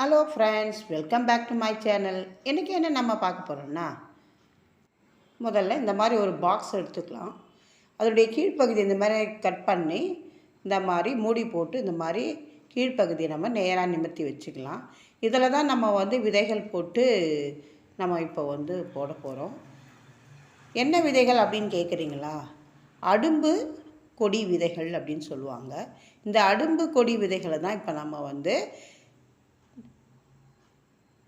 Hello friends welcome back to my channel இன்றைக்கி என்ன நம்ம பார்க்க போகிறோம்னா முதல்ல இந்த மாதிரி ஒரு பாக்ஸ் எடுத்துக்கலாம். அதோடைய கீழ்ப்பகுதி இந்த மாதிரி கட் பண்ணி இந்த மாதிரி மூடி போட்டு இந்த மாதிரி கீழ்ப்பகுதியை நம்ம நேராக நிமிர்த்தி வச்சுக்கலாம். இதில் தான் நம்ம வந்து விதைகள் போட்டு நம்ம இப்போ வந்து போட போகிறோம் என்ன விதைகள் அப்படின்னு கேட்குறீங்களா? அடும்பு கொடி விதைகள் அப்படின்னு சொல்லுவாங்க. இந்த அடும்பு கொடி விதைகளை தான் இப்போ நம்ம வந்து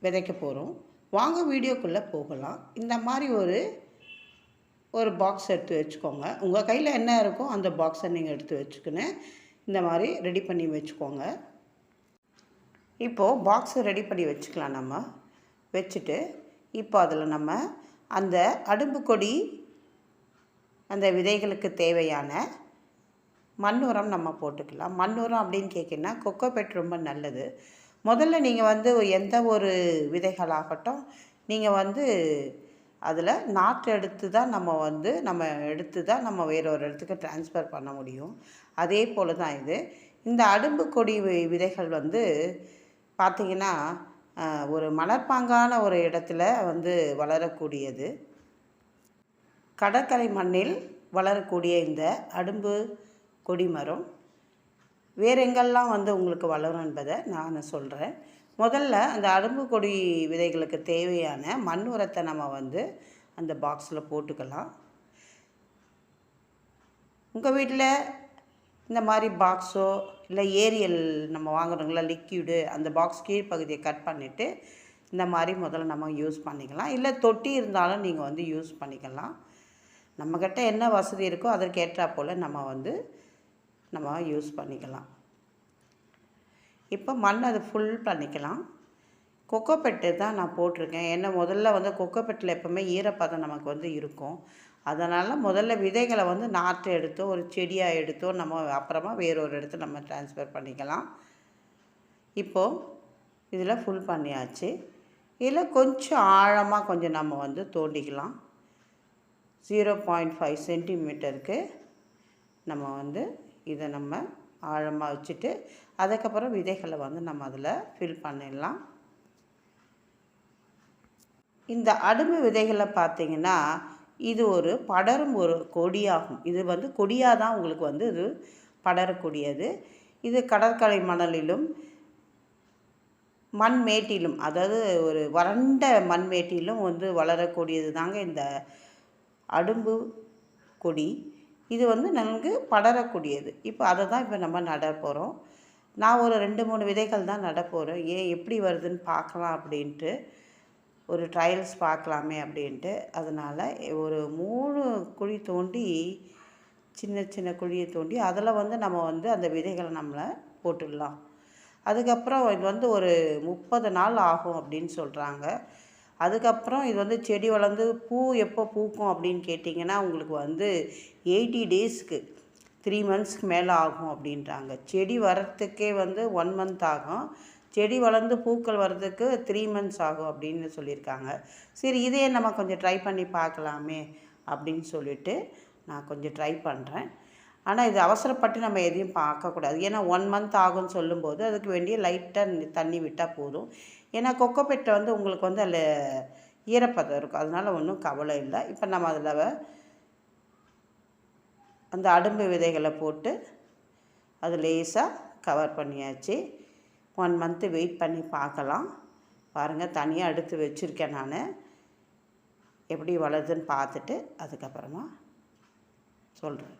விதைக்க போகிறோம் வாங்க வீடியோக்குள்ளே போகலாம். இந்த மாதிரி ஒரு ஒரு பாக்ஸ் எடுத்து வச்சுக்கோங்க. உங்கள் கையில் என்ன இருக்கோ அந்த பாக்ஸை நீங்கள் எடுத்து வச்சுக்கின்னு இந்த மாதிரி ரெடி பண்ணி வச்சுக்கோங்க. இப்போது பாக்ஸை ரெடி பண்ணி வச்சுக்கலாம் நம்ம. வச்சுட்டு இப்போ அதில் நம்ம அந்த அடுப்பு கொடி அந்த விதைகளுக்கு தேவையான மண் உரம் நம்ம போட்டுக்கலாம். மண் உரம் அப்படின்னு கேக்கீங்கன்னா கொக்கோ பெட் ரொம்ப நல்லது. முதல்ல நீங்கள் வந்து எந்த ஒரு விதைகளாகட்டும் நீங்கள் வந்து அதில் நாற்று எடுத்து தான் நம்ம வந்து நம்ம எடுத்து தான் நம்ம வேற ஒரு இடத்துக்கு ட்ரான்ஸ்ஃபர் பண்ண முடியும். அதே போல் தான் இது. இந்த அடும்பு கொடி வி- விதைகள் வந்து பார்த்திங்கன்னா ஒரு மணற்பாங்கான ஒரு இடத்துல வந்து வளரக்கூடியது. கடற்கரை மண்ணில் வளரக்கூடிய இந்த அடும்பு கொடி மரம் வேறு எங்கெல்லாம் வந்து உங்களுக்கு வளரும் என்பதை நான் சொல்கிறேன் முதல்ல அந்த அரும்பு கொடி விதைகளுக்கு தேவையான மண் உரத்தை நம்ம வந்து அந்த பாக்ஸில் போட்டுக்கலாம். உங்கள் வீட்டில் இந்த மாதிரி பாக்ஸோ இல்லை ஏரியல் நம்ம வாங்குறோங்களா லிக்யூடு அந்த பாக்ஸ் கீழ்ப்பகுதியை கட் பண்ணிவிட்டு இந்த மாதிரி முதல்ல நம்ம யூஸ் பண்ணிக்கலாம். இல்லை தொட்டி இருந்தாலும் நீங்கள் வந்து யூஸ் பண்ணிக்கலாம். நம்மக்கிட்ட என்ன வசதி இருக்கோ அதற்கேற்றா போல் நம்ம வந்து நம்ம யூஸ் பண்ணிக்கலாம். இப்போ மண் அது ஃபுல் பண்ணிக்கலாம். கொக்கோபெட்டு தான் நான் போட்டிருக்கேன். ஏன்னா முதல்ல வந்து கொக்கோபெட்டில் எப்போவுமே ஈரப்பதம் நமக்கு வந்து இருக்கும். அதனால் முதல்ல விதைகளை வந்து நாற்று எடுத்தோ ஒரு செடியாக எடுத்தோ நம்ம அப்புறமா வேறொரு இடத்து நம்ம ட்ரான்ஸ்ஃபர் பண்ணிக்கலாம். இப்போது இதில் ஃபுல் பண்ணியாச்சு. இதில் கொஞ்சம் ஆழமாக கொஞ்சம் நம்ம வந்து தோண்டிக்கலாம். ஜீரோ பாயிண்ட் ஃபைவ் சென்டிமீட்டருக்கு நம்ம வந்து இதை நம்ம ஆழமாக வச்சுட்டு அதுக்கப்புறம் விதைகளை வந்து நம்ம அதில் ஃபில் பண்ணிடலாம். இந்த அடும்பு விதைகளை பார்த்தீங்கன்னா இது ஒரு படரும் ஒரு கொடியாகும். இது வந்து கொடியாக தான் உங்களுக்கு வந்து இது படரக்கூடியது. இது கடற்கரை மணலிலும் மண்மேட்டிலும் அதாவது ஒரு வறண்ட மண்மேட்டிலும் வந்து வளரக்கூடியது தாங்க இந்த அடும்பு கொடி. இது வந்து நன்கு படரக்கூடியது. இப்போ அதை தான் இப்போ நம்ம நட போகிறோம் நான் ஒரு ரெண்டு மூணு விதைகள் தான் நட போகிறேன் ஏன் எப்படி வருதுன்னு பார்க்கலாம் அப்படின்ட்டு ஒரு ட்ரையல்ஸ் பார்க்கலாமே அப்படின்ட்டு. அதனால் ஒரு மூணு குழி தோண்டி சின்ன சின்ன குழியை தோண்டி அதில் வந்து நம்ம வந்து அந்த விதைகளை நம்மளை போட்டுடலாம். அதுக்கப்புறம் இது வந்து ஒரு முப்பது நாள் ஆகும் அப்படின்னு சொல்கிறாங்க அதுக்கப்புறம் இது வந்து செடி வளர்ந்து பூ எப்போ பூக்கும் அப்படின்னு கேட்டிங்கன்னா உங்களுக்கு வந்து எயிட்டி டேஸ்க்கு த்ரீ மந்த்ஸ்க்கு மேலே ஆகும் அப்படின்றாங்க. செடி வர்றதுக்கே வந்து ஒன் மந்த் ஆகும். செடி வளர்ந்து பூக்கள் வர்றதுக்கு த்ரீ மந்த்ஸ் ஆகும் அப்படின்னு சொல்லியிருக்காங்க. சரி இதே நம்ம கொஞ்சம் ட்ரை பண்ணி பார்க்கலாமே அப்படின்னு சொல்லிட்டு நான் கொஞ்சம் ட்ரை பண்ணுறேன். ஆனால் இது அவசரப்பட்டு நம்ம எதையும் பார்க்கக்கூடாது. ஏன்னா ஒன் மந்த் ஆகும்னு சொல்லும்போது அதுக்கு வேண்டிய லைட்டாக தண்ணி விட்டால் போதும். ஏன்னா கொக்கோப்பெட்டை வந்து உங்களுக்கு வந்து அதில் ஈரப்பதம் இருக்கும். அதனால் ஒன்றும் கவலை இல்லை. இப்போ நம்ம அதில் அந்த அடும்பு விதைகளை போட்டு அது லேசாக கவர் பண்ணியாச்சு. ஒன் மந்த்து வெயிட் பண்ணி பார்க்கலாம். பாருங்கள் தனியாக எடுத்து வச்சுருக்கேன் நான். எப்படி வளருதுன்னு பார்த்துட்டு அதுக்கப்புறமா சொல்கிறேன்